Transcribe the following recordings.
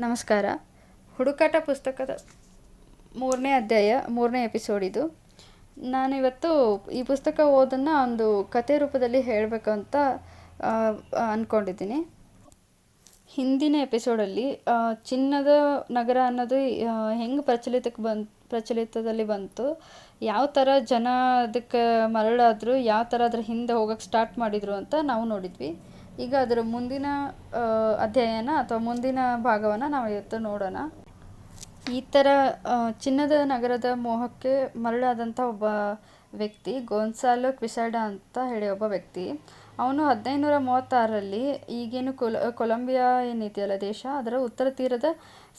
ನಮಸ್ಕಾರ. ಹುಡುಕಾಟ ಪುಸ್ತಕದ ಮೂರನೇ ಅಧ್ಯಾಯ, ಮೂರನೇ ಎಪಿಸೋಡ್ ಇದು. ನಾನು ಇವತ್ತು ಈ ಪುಸ್ತಕ ಓದನ್ನು ಒಂದು ಕತೆ ರೂಪದಲ್ಲಿ ಹೇಳಬೇಕು ಅಂತ ಅಂದ್ಕೊಂಡಿದ್ದೀನಿ ಹಿಂದಿನ ಎಪಿಸೋಡಲ್ಲಿ ಚಿನ್ನದ ನಗರ ಅನ್ನೋದು ಹೆಂಗೆ ಪ್ರಚಲಿತಕ್ಕೆ ಬಂತು ಪ್ರಚಲಿತದಲ್ಲಿ ಬಂತು, ಯಾವ ಥರ ಜನ ಅದಕ್ಕೆ ಮರಳಾದರು, ಯಾವ ಥರ ಅದ್ರ ಹಿಂದೆ ಹೋಗೋಕ್ಕೆ ಸ್ಟಾರ್ಟ್ ಮಾಡಿದರು ಅಂತ ನಾವು ನೋಡಿದ್ವಿ. ಈಗ ಅದರ ಮುಂದಿನ ಅಧ್ಯಯನ ಅಥವಾ ಮುಂದಿನ ಭಾಗವನ್ನು ನಾವು ಇವತ್ತು ನೋಡೋಣ. ಈ ಥರ ಚಿನ್ನದ ನಗರದ ಮೋಹಕ್ಕೆ ಮರಳಾದಂಥ ಒಬ್ಬ ವ್ಯಕ್ತಿ, ಗೋನ್ಸಾಲು ಕ್ವಿಸಾಡ ಅಂತ ಹೇಳಿ ಒಬ್ಬ ವ್ಯಕ್ತಿ. ಅವನು ಹದಿನೈದುನೂರ ಮೂವತ್ತಾರರಲ್ಲಿ ಈಗೇನು ಕೊಲ, ಕೊಲಂಬಿಯಾ ಏನಿದೆಯಲ್ಲ ದೇಶ, ಅದರ ಉತ್ತರ ತೀರದ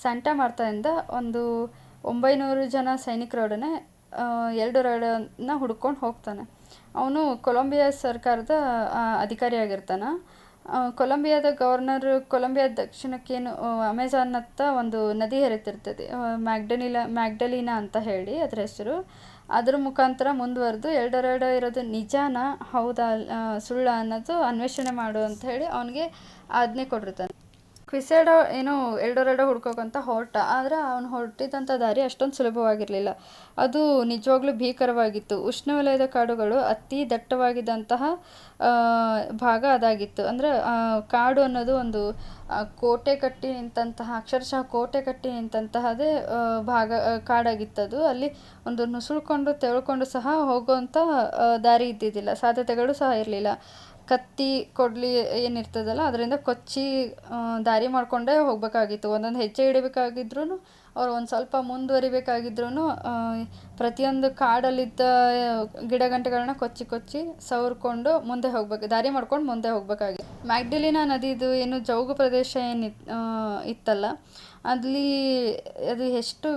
ಸ್ಯಾಂಟಾ ಮಾರ್ತಾಯಿಂದ ಒಂದು ಒಂಬೈನೂರು ಜನ ಸೈನಿಕರೊಡನೆ ಎರಡು ರೈಡನ್ನ ಹುಡ್ಕೊಂಡು ಹೋಗ್ತಾನೆ. ಅವನು ಕೊಲಂಬಿಯಾ ಸರ್ಕಾರದ ಅಧಿಕಾರಿಯಾಗಿರ್ತಾನೆ. ಕೊಲಂಬಿಯಾದ ಗವರ್ನರ್, ಕೊಲಂಬಿಯಾ ದಕ್ಷಿಣಕ್ಕೇನು ಅಮೆಜಾನ್ ಹತ್ತ ಒಂದು ನದಿ ಹರಿತಿರ್ತದೆ. ಮ್ಯಾಗ್ಡನಿಲ ಮ್ಯಾಗ್ಡಲೀನಾ ಅಂತ ಹೇಳಿ ಅದರ ಹೆಸರು. ಅದ್ರ ಮುಖಾಂತರ ಮುಂದುವರೆದು ಎರಡೆರಡು ಇರೋದು ನಿಜಾನ, ಹೌದಾ ಸುಳ್ಳ ಅನ್ನೋದು ಅನ್ವೇಷಣೆ ಮಾಡು ಅಂತ ಹೇಳಿ ಅವನಿಗೆ ಆಜ್ಞೆ ಕೊಟ್ಟಿರ್ತಾನೆ. ಕ್ವಿಸೆಡೋ ಏನೋ ಎಲ್ಡೊರಾಡೋ ಹುಡ್ಕೋಕಂತ ಹೊರಟ. ಆದರೆ ಅವನು ಹೊರಟಿದ್ದಂಥ ದಾರಿ ಅಷ್ಟೊಂದು ಸುಲಭವಾಗಿರಲಿಲ್ಲ. ಅದು ನಿಜವಾಗ್ಲೂ ಭೀಕರವಾಗಿತ್ತು. ಉಷ್ಣವಲಯದ ಕಾಡುಗಳು ಅತಿ ದಟ್ಟವಾಗಿದ್ದಂತಹ ಭಾಗ ಅದಾಗಿತ್ತು. ಅಂದರೆ ಕಾಡು ಅನ್ನೋದು ಒಂದು ಕೋಟೆ ಕಟ್ಟಿ ನಿಂತಹ ಅಕ್ಷರಶಃ ಕೋಟೆ ಕಟ್ಟಿ ನಿಂತಂತಹದೇ ಆ, ಭಾಗ ಕಾಡಾಗಿತ್ತದು ಅಲ್ಲಿ ಒಂದು ನುಸುಳ್ಕೊಂಡು ತೆಳ್ಕೊಂಡು ಸಹ ಹೋಗುವಂಥ ದಾರಿ ಇದ್ದಿದ್ದಿಲ್ಲ. ಸಾಧ್ಯತೆಗಳು ಸಹ ಇರಲಿಲ್ಲ. ಕತ್ತಿ ಕೊಡ್ಲಿ ಏನಿರ್ತದಲ್ಲ, ಅದರಿಂದ ಕೊಚ್ಚಿ ದಾರಿ ಮಾಡಿಕೊಂಡೇ ಹೋಗಬೇಕಾಗಿತ್ತು. ಒಂದೊಂದು ಹೆಜ್ಜೆ ಇಡಬೇಕಾಗಿದ್ರೂ ಅವ್ರು ಒಂದು ಸ್ವಲ್ಪ ಮುಂದುವರಿಬೇಕಾಗಿದ್ರೂ ಪ್ರತಿಯೊಂದು ಕಾಡಲ್ಲಿದ್ದ ಗಿಡ ಗಂಟೆಗಳನ್ನ ಕೊಚ್ಚಿ ಕೊಚ್ಚಿ ಸವರ್ಕೊಂಡು ಮುಂದೆ ಹೋಗ್ಬೇಕು, ದಾರಿ ಮಾಡ್ಕೊಂಡು ಮುಂದೆ ಹೋಗ್ಬೇಕಾಗಿತ್ತು. ಮ್ಯಾಗ್ಡಿಲಿನಾ ನದಿದು ಏನು ಜೌಗು ಪ್ರದೇಶ ಏನು ಇತ್ತಲ್ಲ, ಅಲ್ಲಿ ಅದು ಎಷ್ಟು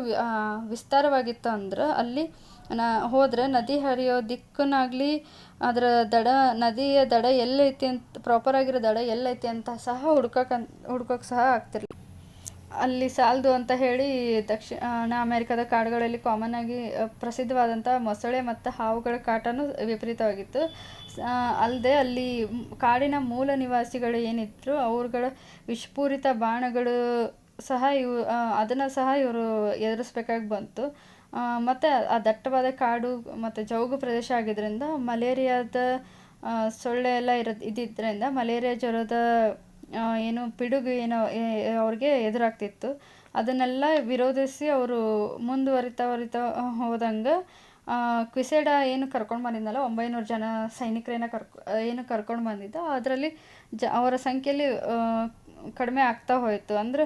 ವಿಸ್ತಾರವಾಗಿತ್ತು ಅಂದ್ರೆ ಅಲ್ಲಿ ನಾ ಹೋದರೆ ನದಿ ಹರಿಯೋ ದಿಕ್ಕನ್ನಾಗಲಿ ಅದರ ದಡ, ನದಿಯ ದಡ ಎಲ್ಲೈತಿ ಅಂತ ಪ್ರಾಪರ್ ಆಗಿರೋ ದಡ ಎಲ್ಲೈತಿ ಅಂತ ಸಹ ಹುಡ್ಕಕ್ಕೆ ಹುಡ್ಕೋಕ್ಕೆ ಸಹ ಆಗ್ತಿರ್ಲಿಲ್ಲ ಅಲ್ಲಿ ಸಾಲದು ಅಂತ ಹೇಳಿ ದಕ್ಷಿಣ ಅಮೇರಿಕಾದ ಕಾಡುಗಳಲ್ಲಿ ಕಾಮನ್ ಆಗಿ ಪ್ರಸಿದ್ಧವಾದಂಥ ಮೊಸಳೆ ಮತ್ತು ಹಾವುಗಳ ಕಾಟನೂ ವಿಪರೀತವಾಗಿತ್ತು. ಅಲ್ಲದೆ ಅಲ್ಲಿ ಕಾಡಿನ ಮೂಲ ನಿವಾಸಿಗಳು ಏನಿದ್ರು ಅವ್ರಗಳ ವಿಷಪೂರಿತ ಬಾಣಗಳು ಸಹ ಇವು ಅದನ್ನು ಸಹ ಇವರು ಎದುರಿಸ್ಬೇಕಾಗಿ ಬಂತು. ಮತ್ತು ಆ ದಟ್ಟವಾದ ಕಾಡು ಮತ್ತು ಜೌಗು ಪ್ರದೇಶ ಆಗಿದ್ದರಿಂದ ಮಲೇರಿಯಾದ ಸೊಳ್ಳೆ ಎಲ್ಲ ಇರೋದು ಇದ್ದಿದ್ದರಿಂದ ಮಲೇರಿಯಾ ಜ್ವರದ ಏನು ಪಿಡುಗು ಏನೋ ಅವ್ರಿಗೆ ಎದುರಾಗ್ತಿತ್ತು. ಅದನ್ನೆಲ್ಲ ವಿರೋಧಿಸಿ ಅವರು ಮುಂದುವರಿತಾ ವರಿತಾ ಹೋದಂಗೆ ಕ್ವಿಸೇಡ ಏನು ಕರ್ಕೊಂಡು ಬಂದಿದ್ನಲ್ಲ, ಒಂಬೈನೂರು ಜನ ಸೈನಿಕರೇನ ಕರ್ಕೊ, ಏನು ಕರ್ಕೊಂಡು ಬಂದಿದ್ದ, ಅದರಲ್ಲಿ ಜ, ಅವರ ಸಂಖ್ಯೆಯಲ್ಲಿ ಕಡಿಮೆ ಆಗ್ತಾ ಹೋಯಿತು. ಅಂದರೆ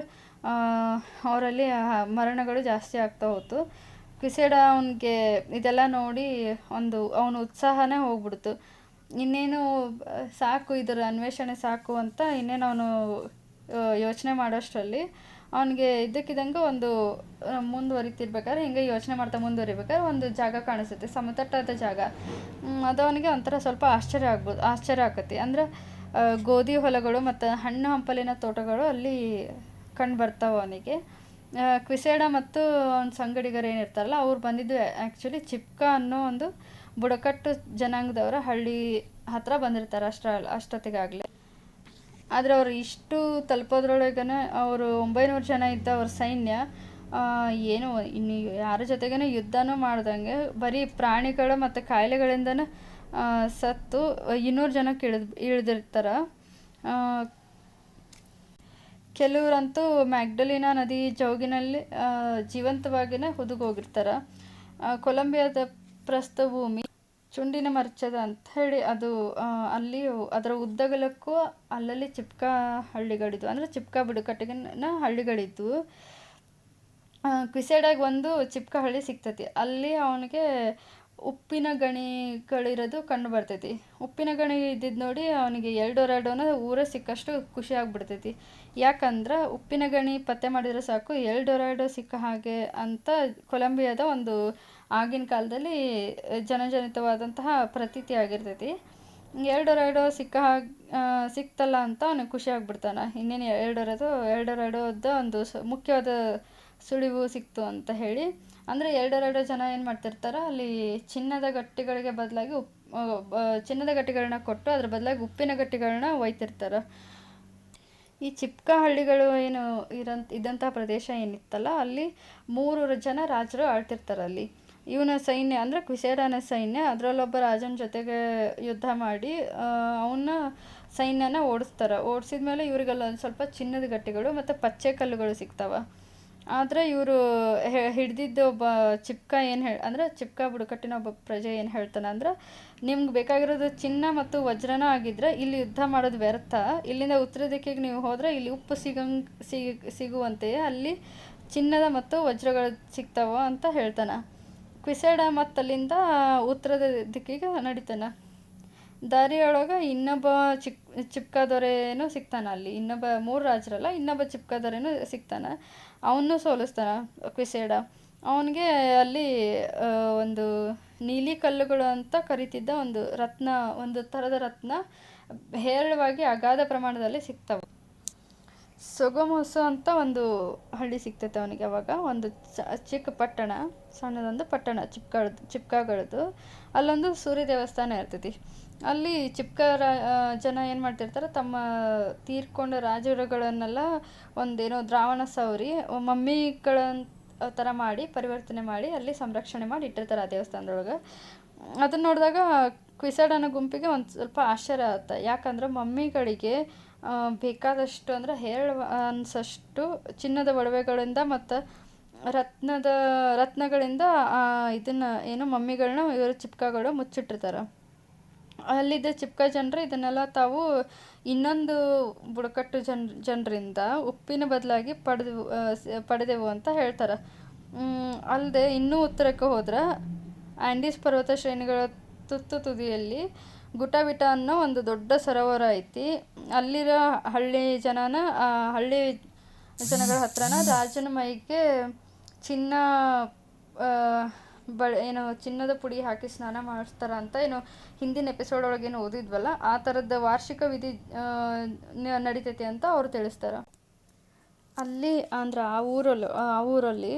ಅವರಲ್ಲಿ ಮರಣಗಳು ಜಾಸ್ತಿ ಆಗ್ತಾ ಹೋಯ್ತು ಕ್ವಿಸೆಡ ಅವನಿಗೆ ಇದೆಲ್ಲ ನೋಡಿ ಒಂದು ಅವನ ಉತ್ಸಾಹನೇ ಹೋಗ್ಬಿಡ್ತು. ಇನ್ನೇನು ಸಾಕು ಇದರ ಅನ್ವೇಷಣೆ ಸಾಕು ಅಂತ ಇನ್ನೇನು ಅವನು ಯೋಚನೆ ಮಾಡೋಷ್ಟರಲ್ಲಿ ಅವನಿಗೆ ಇದ್ದಕ್ಕಿದ್ದಂಗೆ ಒಂದು ಮುಂದುವರಿತಿರ್ಬೇಕಾದ್ರೆ ಹಿಂಗೆ ಯೋಚನೆ ಮಾಡ್ತಾ ಮುಂದುವರಿಬೇಕಾದ್ರೆ ಒಂದು ಜಾಗ ಕಾಣಿಸುತ್ತೆ, ಸಮತಟ್ಟಾದ ಜಾಗ. ಅದು ಅವನಿಗೆ ಒಂಥರ ಸ್ವಲ್ಪ ಆಶ್ಚರ್ಯ ಆಗ್ಬೋದು ಆಶ್ಚರ್ಯ ಆಕತಿ. ಅಂದ್ರೆ ಗೋಧಿ ಹೊಲಗಳು ಮತ್ತು ಹಣ್ಣು ಹಂಪಲಿನ ತೋಟಗಳು ಅಲ್ಲಿ ಕಂಡು ಬರ್ತಾವೆ ಅವನಿಗೆ. ಕ್ವಿಸೆಡ ಮತ್ತು ಒಂದು ಸಂಗಡಿಗರು ಏನಿರ್ತಾರಲ್ಲ, ಅವ್ರು ಬಂದಿದ್ದು ಆ್ಯಕ್ಚುಲಿ ಚಿಪ್ಕ ಅನ್ನೋ ಒಂದು ಬುಡಕಟ್ಟು ಜನಾಂಗದವರ ಹಳ್ಳಿ ಹತ್ರ ಬಂದಿರ್ತಾರೆ ಅಷ್ಟ ಅಷ್ಟೊತ್ತಿಗಾಗಲೇ. ಆದರೆ ಅವರು ಇಷ್ಟು ತಲುಪೋದ್ರೊಳಗನೆ ಅವರು ಒಂಬೈನೂರು ಜನ ಇದ್ದ ಅವ್ರ ಸೈನ್ಯ ಏನು, ಇನ್ನು ಯಾರ ಜೊತೆಗೇನು ಯುದ್ಧನೂ ಮಾಡ್ದಂಗೆ, ಬರೀ ಪ್ರಾಣಿಗಳು ಮತ್ತು ಕಾಯಿಲೆಗಳಿಂದನೂ ಸತ್ತು, ಇನ್ನೂರು ಜನಕ್ಕೆ ಇಳಿದು ಇಳಿದಿರ್ತಾರೆ. ಕೆಲವರಂತೂ ಮ್ಯಾಗ್ಡಲಿನಾ ನದಿ ಜೌಗಿನಲ್ಲಿ ಜೀವಂತವಾಗಿಯೇ ಹುದುಗೋಗಿರ್ತಾರೆ. ಕೊಲಂಬಿಯಾದ ಪ್ರಸ್ಥಭೂಮಿ ಚುಂಡಿನ ಮರ್ಚದ ಅಂತ ಹೇಳಿ ಅದು ಅಲ್ಲಿ ಅದರ ಉದ್ದಗಲಕ್ಕೂ ಅಲ್ಲಲ್ಲಿ ಚಿಪ್ಕ ಹಳ್ಳಿಗಳಿದ್ವು. ಅಂದರೆ ಚಿಪ್ಕ ಬುಡಕಟ್ಟಿನ ಹಳ್ಳಿಗಳಿದ್ವು. ಕ್ವಿಸೈಡಾಗಿ ಒಂದು ಚಿಪ್ಕ ಹಳ್ಳಿ ಸಿಗ್ತೈತಿ. ಅಲ್ಲಿ ಅವನಿಗೆ ಉಪ್ಪಿನ ಗಣಿಗಳಿರೋದು ಕಂಡು ಬರ್ತೈತಿ. ಉಪ್ಪಿನ ಗಣಿ ಇದ್ದಿದ್ದು ನೋಡಿ ಅವನಿಗೆ ಎಲ್ಡೊರಾಡೋನ ಊರೇ ಸಿಕ್ಕಷ್ಟು ಖುಷಿ ಆಗಿಬಿಡ್ತೈತಿ. ಯಾಕಂದ್ರೆ ಉಪ್ಪಿನ ಗಣಿ ಪತ್ತೆ ಮಾಡಿದರೆ ಸಾಕು ಎಲ್ಡೊರಾಡೋ ಸಿಕ್ಕ ಹಾಗೆ ಅಂತ ಕೊಲಂಬಿಯಾದ ಒಂದು ಆಗಿನ ಕಾಲದಲ್ಲಿ ಜನಜನಿತವಾದಂತಹ ಪ್ರತೀತಿ ಆಗಿರ್ತೈತಿ. ಎಲ್ಡೊರಾಡೋ ಸಿಕ್ಕ ಹಾಗೆ ಸಿಕ್ತಲ್ಲ ಅಂತ ಅವನಿಗೆ ಖುಷಿ ಆಗ್ಬಿಡ್ತಾನೆ. ಇನ್ನೇನು ಎರಡು ಡೊರಾಯ್ಡೋದ ಒಂದು ಮುಖ್ಯವಾದ ಸುಳಿವು ಸಿಕ್ತು ಅಂತ ಹೇಳಿ ಅಂದರೆ ಎರಡೆರಡು ಜನ ಏನು ಮಾಡ್ತಿರ್ತಾರೆ ಅಲ್ಲಿ ಚಿನ್ನದ ಗಟ್ಟಿಗಳಿಗೆ ಬದಲಾಗಿ ಉಪ್ ಚಿನ್ನದ ಗಟ್ಟಿಗಳನ್ನ ಕೊಟ್ಟು ಅದ್ರ ಬದಲಾಗಿ ಉಪ್ಪಿನ ಗಟ್ಟಿಗಳನ್ನ ಒಯ್ತಿರ್ತಾರೆ. ಈ ಚಿಪ್ಕ ಹಳ್ಳಿಗಳು ಏನು ಇರಂತ ಇದ್ದಂಥ ಪ್ರದೇಶ ಏನಿತ್ತಲ್ಲ, ಅಲ್ಲಿ ಮೂರು ಜನ ರಾಜರು ಆಳ್ತಿರ್ತಾರೆ ಅಲ್ಲಿ. ಇವನ ಸೈನ್ಯ ಅಂದರೆ ಕ್ವಿಸೇಡನ ಸೈನ್ಯ, ಅದರಲ್ಲೊಬ್ಬ ರಾಜನ ಜೊತೆಗೆ ಯುದ್ಧ ಮಾಡಿ ಅವನ್ನ ಸೈನ್ಯನ ಓಡಿಸ್ತಾರೆ. ಓಡಿಸಿದ ಮೇಲೆ ಇವರಿಗೆಲ್ಲ ಒಂದು ಸ್ವಲ್ಪ ಚಿನ್ನದ ಗಟ್ಟಿಗಳು ಮತ್ತು ಪಚ್ಚೆ ಕಲ್ಲುಗಳು ಸಿಗ್ತಾವೆ. ಆದರೆ ಇವರು ಹಿಡ್ದಿದ್ದ ಒಬ್ಬ ಚಿಪ್ಕ ಏನು ಹೇಳಿ ಅಂದರೆ ಚಿಪ್ಕ ಬುಡಕಟ್ಟಿನ ಒಬ್ಬ ಪ್ರಜೆ ಏನು ಹೇಳ್ತಾನೆ ಅಂದ್ರೆ, ನಿಮ್ಗೆ ಬೇಕಾಗಿರೋದು ಚಿನ್ನ ಮತ್ತು ವಜ್ರನ ಆಗಿದ್ರೆ ಇಲ್ಲಿ ಯುದ್ಧ ಮಾಡೋದು ವ್ಯರ್ಥ. ಇಲ್ಲಿಂದ ಉತ್ತರ ದಿಕ್ಕಿಗೆ ನೀವು ಹೋದರೆ ಇಲ್ಲಿ ಉಪ್ಪು ಸಿಗ, ಸಿಗುವಂತೆಯೇ ಅಲ್ಲಿ ಚಿನ್ನದ ಮತ್ತು ವಜ್ರಗಳು ಸಿಗ್ತಾವ ಅಂತ ಹೇಳ್ತಾನೆ. ಕ್ವಿಸೆಡ ಮತ್ತಲ್ಲಿಂದ ಉತ್ತರದ ದಿಕ್ಕಿಗೆ ನಡಿತಾನೆ. ದಾರಿಯೊಳಗೆ ಇನ್ನೊಬ್ಬ ಚಿಕ್ ಚಿಪ್ಕ ದೊರೆನೂ ಸಿಗ್ತಾನೆ ಅಲ್ಲಿ. ಇನ್ನೊಬ್ಬ ಮೂರು ರಾಜರಲ್ಲ, ಇನ್ನೊಬ್ಬ ಚಿಪ್ಕ ದೊರೆನೂ ಸಿಗ್ತಾನೆ. ಅವನು ಸೋಲಿಸ್ತಾನೆ ಕ್ವಿಸೇಡ. ಅವನಿಗೆ ಅಲ್ಲಿ ಒಂದು ನೀಲಿ ಕಲ್ಲುಗಳು ಅಂತ ಕರಿತಿದ್ದ ಒಂದು ರತ್ನ, ಒಂದು ಥರದ ರತ್ನ ಹೇರಳವಾಗಿ ಅಗಾಧ ಪ್ರಮಾಣದಲ್ಲಿ ಸಿಗ್ತವೆ. ಸೊಗಮೋಸು ಅಂತ ಒಂದು ಹಳ್ಳಿ ಸಿಗ್ತೈತೆ ಅವನಿಗೆ ಅವಾಗ. ಒಂದು ಚಿಕ್ಕ ಪಟ್ಟಣ, ಸಣ್ಣದೊಂದು ಪಟ್ಟಣ ಚಿಪ್ಕಾಳದ್ದು ಚಿಪ್ಕಾಗಳದ್ದು. ಅಲ್ಲೊಂದು ಸೂರ್ಯ ದೇವಸ್ಥಾನ ಇರ್ತೈತಿ. ಅಲ್ಲಿ ಚಿಪ್ಕ ಜನ ಏನು ಮಾಡ್ತಿರ್ತಾರೆ, ತಮ್ಮ ತೀರ್ಕೊಂಡ ರಾಜರುಗಳನ್ನೆಲ್ಲ ಒಂದೇನೋ ದ್ರಾವಣ ಸೌರಿ ಮಮ್ಮಿಗಳ ಥರ ಮಾಡಿ, ಪರಿವರ್ತನೆ ಮಾಡಿ, ಅಲ್ಲಿ ಸಂರಕ್ಷಣೆ ಮಾಡಿ ಇಟ್ಟಿರ್ತಾರೆ ಆ ದೇವಸ್ಥಾನದೊಳಗೆ. ಅದನ್ನ ನೋಡಿದಾಗ ಕ್ವಿಸಡನ ಗುಂಪಿಗೆ ಒಂದು ಸ್ವಲ್ಪ ಆಶ್ಚರ್ಯ ಆಗುತ್ತೆ. ಯಾಕಂದ್ರೆ ಮಮ್ಮಿಗಳಿಗೆ ಬೇಕಾದಷ್ಟು ಅಂದ್ರೆ ಹೇರಳ ಅನ್ಸಷ್ಟು ಚಿನ್ನದ ಒಡವೆಗಳಿಂದ ಮತ್ತು ರತ್ನದ, ರತ್ನಗಳಿಂದ ಇದನ್ನು ಏನು ಮಮ್ಮಿಗಳನ್ನ ಇವರು ಚಿಪ್ಕಗಳು ಮುಚ್ಚಿಟ್ಟಿರ್ತಾರೆ. ಅಲ್ಲಿದ್ದ ಚಿಪ್ಕ ಜನರು ಇದನ್ನೆಲ್ಲ ತಾವು ಇನ್ನೊಂದು ಬುಡಕಟ್ಟು ಜನ್, ಜನರಿಂದ ಉಪ್ಪಿನ ಬದಲಾಗಿ ಪಡೆದು ಪಡೆದೆವು ಅಂತ ಹೇಳ್ತಾರೆ. ಅಲ್ಲದೆ ಇನ್ನೂ ಉತ್ತರಕ್ಕೆ ಹೋದ್ರೆ ಆ್ಯಂಡೀಸ್ ಪರ್ವತ ಶ್ರೇಣಿಗಳ ತುತ್ತು ತುದಿಯಲ್ಲಿ ಗುಟಬಿಟ ಅನ್ನೋ ಒಂದು ದೊಡ್ಡ ಸರೋವರ ಐತಿ. ಅಲ್ಲಿರೋ ಹಳ್ಳಿ ಜನನ ಹಳ್ಳಿ ಜನಗಳ ಹತ್ರನ ರಾಜನ ಮೈಗೆ ಚಿನ್ನ ಬಳ, ಏನು ಚಿನ್ನದ ಪುಡಿ ಹಾಕಿ ಸ್ನಾನ ಮಾಡಿಸ್ತಾರ ಅಂತ ಏನು ಹಿಂದಿನ ಎಪಿಸೋಡ್ ಒಳಗೇನು ಓದಿದ್ವಲ್ಲ, ಆ ಥರದ ವಾರ್ಷಿಕ ವಿಧಿ ನಡಿತೈತಿ ಅಂತ ಅವ್ರು ತಿಳಿಸ್ತಾರೆ. ಅಲ್ಲಿ ಅಂದ್ರೆ ಆ ಊರಲ್ಲಿ ಆ ಊರಲ್ಲಿ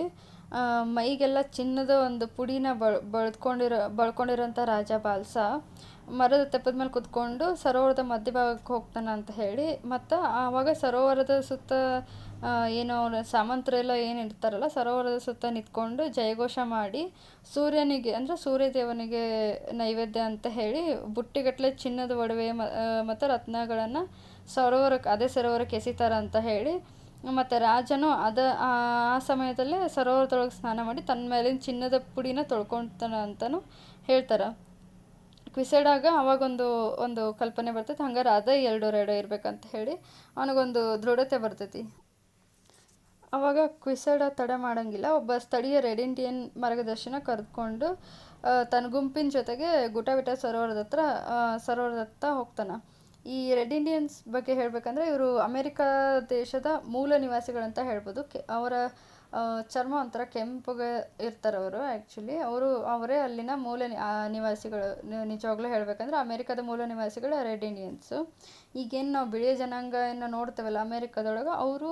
ಮೈಗೆಲ್ಲ ಚಿನ್ನದ ಒಂದು ಪುಡಿನ ಬಳ, ಬಳ್ಕೊಂಡಿರೋ, ಬಳ್ಕೊಂಡಿರೋಂಥ ರಾಜ ಬಾಲ್ಸ ಮರದ ತೆಪ್ಪದ ಮೇಲೆ ಕುತ್ಕೊಂಡು ಸರೋವರದ ಮಧ್ಯಭಾಗಕ್ಕೆ ಹೋಗ್ತಾನೆ ಅಂತ ಹೇಳಿ, ಮತ್ತು ಆವಾಗ ಸರೋವರದ ಸುತ್ತ ಏನು ಅವರ ಸಾಮಂತರೆಲ್ಲ ಏನು ಇರ್ತಾರಲ್ಲ ಸರೋವರದ ಸುತ್ತ ನಿಂತ್ಕೊಂಡು ಜಯಘೋಷ ಮಾಡಿ ಸೂರ್ಯನಿಗೆ, ಅಂದರೆ ಸೂರ್ಯದೇವನಿಗೆ ನೈವೇದ್ಯ ಅಂತ ಹೇಳಿ ಬುಟ್ಟಿಗಟ್ಟಲೆ ಚಿನ್ನದ ಒಡವೆ ಮತ್ತು ರತ್ನಗಳನ್ನು ಸರೋವರಕ್ಕೆ ಅದೇ ಸರೋವರಕ್ಕೆ ಎಸಿತಾರೆ ಅಂತ ಹೇಳಿ, ಮತ್ತು ರಾಜನು ಅದ, ಆ ಸಮಯದಲ್ಲೇ ಸರೋವರದೊಳಗೆ ಸ್ನಾನ ಮಾಡಿ ತನ್ನ ಮೇಲಿನ ಚಿನ್ನದ ಪುಡಿನ ತೊಳ್ಕೊಳ್ತಾನೆ ಅಂತಲೂ ಹೇಳ್ತಾರೆ. ಕ್ವಿಸೆಡಾಗ ಅವಾಗೊಂದು ಒಂದು ಕಲ್ಪನೆ ಬರ್ತೈತಿ, ಹಂಗಾರೆ ಅದೇ ಎರಡು ಎರಡು ಇರ್ಬೇಕಂತ ಹೇಳಿ ಅವನಿಗೊಂದು ದೃಢತೆ ಬರ್ತೈತಿ. ಅವಾಗ ಕ್ವಿಸೆಡ ತಡೆ ಮಾಡೋಂಗಿಲ್ಲ, ಒಬ್ಬ ಸ್ಥಳೀಯ ರೆಡ್ ಇಂಡಿಯನ್ ಮಾರ್ಗದರ್ಶನ ಕರೆದುಕೊಂಡು ತನ್ನ ಗುಂಪಿನ ಜೊತೆಗೆ ಗುಟಬಿಟ ಸರೋವರದ ಹತ್ರ ಸರೋವರದ ಹತ್ರ ಹೋಗ್ತಾನೆ. ಈ ರೆಡ್ ಇಂಡಿಯನ್ಸ್ ಬಗ್ಗೆ ಹೇಳಬೇಕಂದ್ರೆ ಇವರು ಅಮೇರಿಕಾ ದೇಶದ ಮೂಲ ನಿವಾಸಿಗಳಂತ ಹೇಳ್ಬೋದು. ಅವರ ಚರ್ಮ ಒಂಥರ ಕೆಂಪಗೆ ಇರ್ತಾರೆ ಅವರು ಆ್ಯಕ್ಚುಲಿ ಅವರು, ಅವರೇ ಅಲ್ಲಿನ ಮೂಲ ನಿವಾಸಿಗಳು. ನಿಜವಾಗ್ಲೂ ಹೇಳಬೇಕಂದ್ರೆ ಅಮೇರಿಕಾದ ಮೂಲ ನಿವಾಸಿಗಳು ರೆಡ್ ಇಂಡಿಯನ್ಸು. ಈಗೇನು ನಾವು ಬಿಳಿಯ ಜನಾಂಗ ಏನು ನೋಡ್ತೇವಲ್ಲ ಅಮೇರಿಕಾದೊಳಗೆ, ಅವರು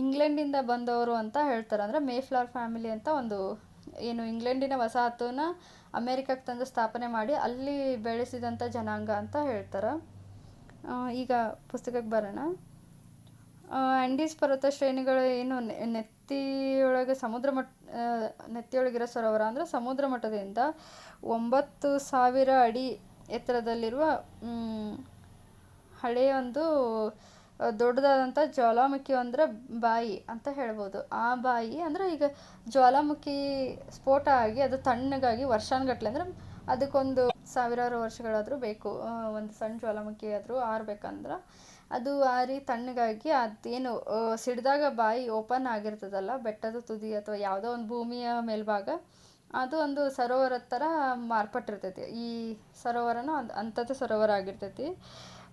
ಇಂಗ್ಲೆಂಡಿಂದ ಬಂದವರು ಅಂತ ಹೇಳ್ತಾರೆ. ಅಂದರೆ ಮೇಫ್ಲವರ್ ಫ್ಯಾಮಿಲಿ ಅಂತ ಒಂದು, ಏನು ಇಂಗ್ಲೆಂಡಿನ ವಸಾಹತನ್ನ ಅಮೇರಿಕಕ್ಕೆ ತಂದು ಸ್ಥಾಪನೆ ಮಾಡಿ ಅಲ್ಲಿ ಬೆಳೆಸಿದಂಥ ಜನಾಂಗ ಅಂತ ಹೇಳ್ತಾರೆ. ಈಗ ಪುಸ್ತಕಕ್ಕೆ ಬರೋಣ. ಆ್ಯಂಡೀಸ್ ಪರ್ವತ ಶ್ರೇಣಿಗಳು ಏನು ನೆತ್ತಿಯೊಳಗೆ ಸಮುದ್ರ ಮಟ್ಟ ನೆತ್ತಿಯೊಳಗಿರೋ ಸರೋವರ ಅಂದರೆ ಸಮುದ್ರ ಮಟ್ಟದಿಂದ ಒಂಬತ್ತು ಸಾವಿರ ಅಡಿ ಎತ್ತರದಲ್ಲಿರುವ ಹಳೆಯ ಒಂದು ದೊಡ್ಡದಾದಂಥ ಜ್ವಾಲಾಮುಖಿ ಅಂದರೆ ಬಾಯಿ ಅಂತ ಹೇಳ್ಬೋದು. ಆ ಬಾಯಿ ಅಂದರೆ ಈಗ ಜ್ವಾಲಾಮುಖಿ ಸ್ಫೋಟ ಆಗಿ ಅದು ತಣ್ಣಗಾಗಿ ವರ್ಷಾನುಗಟ್ಲೆ ಅಂದರೆ ಅದಕ್ಕೊಂದು ಸಾವಿರಾರು ವರ್ಷಗಳಾದರೂ ಬೇಕು. ಒಂದು ಸಣ್ಣ ಜ್ವಾಲಾಮುಖಿ ಆದರೂ ಆರ್ಬೇಕಂದ್ರೆ ಅದು ಆರಿ ತಣ್ಣಗಾಗಿ ಅದೇನು ಸಿಡಿದಾಗ ಬಾಯಿ ಓಪನ್ ಆಗಿರ್ತದಲ್ಲ, ಬೆಟ್ಟದ ತುದಿ ಅಥವಾ ಯಾವುದೋ ಒಂದು ಭೂಮಿಯ ಮೇಲ್ಭಾಗ, ಅದು ಒಂದು ಸರೋವರದ ಥರ ಮಾರ್ಪಟ್ಟಿರ್ತೈತಿ. ಈ ಸರೋವರನೂ ಅಂಥದ್ದು ಸರೋವರ ಆಗಿರ್ತೈತಿ.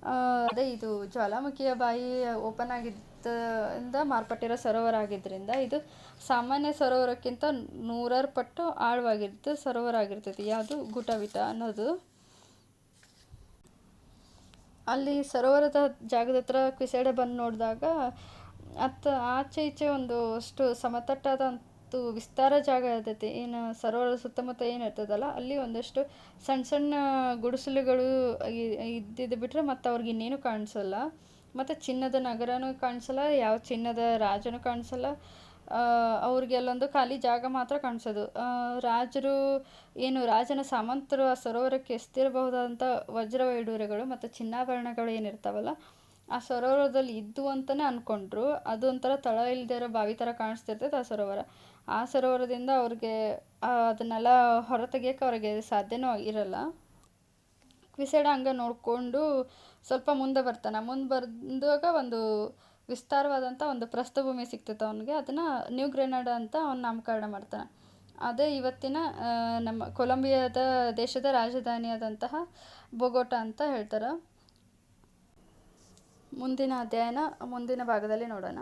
ಅದೇ ಇದು ಜ್ವಾಲಾಮುಖಿಯ ಬಾಯಿ ಓಪನ್ ಆಗಿದ್ದರಿಂದ ಮಾರ್ಪಟ್ಟಿರೋ ಸರೋವರ ಆಗಿದ್ದರಿಂದ ಇದು ಸಾಮಾನ್ಯ ಸರೋವರಕ್ಕಿಂತ ನೂರಾರು ಪಟ್ಟು ಆಳವಾಗಿದ್ದು ಸರೋವರ ಆಗಿರ್ತೈತಿ. ಯಾವುದು? ಗುಟವಿಟ ಅನ್ನೋದು. ಅಲ್ಲಿ ಸರೋವರದ ಜಾಗದ ಹತ್ರ ಕ್ವಿಸೆಡೆ ಬಂದು ನೋಡಿದಾಗ ಅತ್ತ ಆಚೆ ಈಚೆ ಒಂದು ಅಷ್ಟು ಸಮತಟ್ಟಾದಂತು ವಿಸ್ತಾರ ಜಾಗ ಇರ್ತೈತಿ. ಏನು ಸರೋವರದ ಸುತ್ತಮುತ್ತ ಏನು ಇರ್ತದಲ್ಲ, ಅಲ್ಲಿ ಒಂದಷ್ಟು ಸಣ್ಣ ಸಣ್ಣ ಗುಡಿಸಲುಗಳು ಇದ್ದಿದ್ದು ಬಿಟ್ಟರೆ ಮತ್ತು ಅವ್ರಿಗೆ ಇನ್ನೇನು ಕಾಣಿಸಲ್ಲ. ಮತ್ತು ಚಿನ್ನದ ನಗರನೂ ಕಾಣಿಸಲ್ಲ, ಯಾವ ಚಿನ್ನದ ರಾಜನೂ ಕಾಣಿಸಲ್ಲ. ಅವ್ರಿಗೆ ಅಲ್ಲೊಂದು ಖಾಲಿ ಜಾಗ ಮಾತ್ರ ಕಾಣಿಸೋದು. ರಾಜರು ಏನು ರಾಜನ ಸಾಮಂತರು ಆ ಸರೋವರಕ್ಕೆ ಎಸ್ತಿರಬಹುದಾದಂಥ ವಜ್ರ ವೈಡೂರ್ಯಗಳು ಮತ್ತು ಚಿನ್ನಾಭರಣಗಳು ಏನಿರ್ತಾವಲ್ಲ ಆ ಸರೋವರದಲ್ಲಿ ಇದ್ದು ಅಂತಲೇ ಅಂದ್ಕೊಂಡ್ರು ಅದು ಒಂಥರ ತಳ ಇಲ್ಲದೆ ಇರೋ ಬಾವಿ ಥರ ಕಾಣಿಸ್ತಿರ್ತೈತೆ ಆ ಸರೋವರ. ಆ ಸರೋವರದಿಂದ ಅವ್ರಿಗೆ ಅದನ್ನೆಲ್ಲ ಹೊರ ತೆಗಿಯೋಕೆ ಅವ್ರಿಗೆ ಸಾಧ್ಯನೂ ಇರಲ್ಲ ಕ್ವಿಸೆಡ ಹಂಗೆ ನೋಡಿಕೊಂಡು ಸ್ವಲ್ಪ ಮುಂದೆ ಬರ್ತಾನೆ. ಮುಂದೆ ಬಂದಾಗ ಒಂದು ವಿಸ್ತಾರವಾದಂಥ ಒಂದು ಪ್ರಸ್ಥಭೂಮಿ ಸಿಗ್ತೈತೆ ಅವನಿಗೆ. ಅದನ್ನು ನ್ಯೂ ಗ್ರೆನಡ ಅಂತ ಅವ್ನು ನಾಮಕರಣ ಮಾಡ್ತಾನೆ. ಅದೇ ಇವತ್ತಿನ ನಮ್ಮ ಕೊಲಂಬಿಯಾದ ದೇಶದ ರಾಜಧಾನಿಯಾದಂತಹ ಬೊಗೋಟ ಅಂತ ಹೇಳ್ತಾರೆ. ಮುಂದಿನ ಅಧ್ಯಯನ ಮುಂದಿನ ಭಾಗದಲ್ಲಿ ನೋಡೋಣ.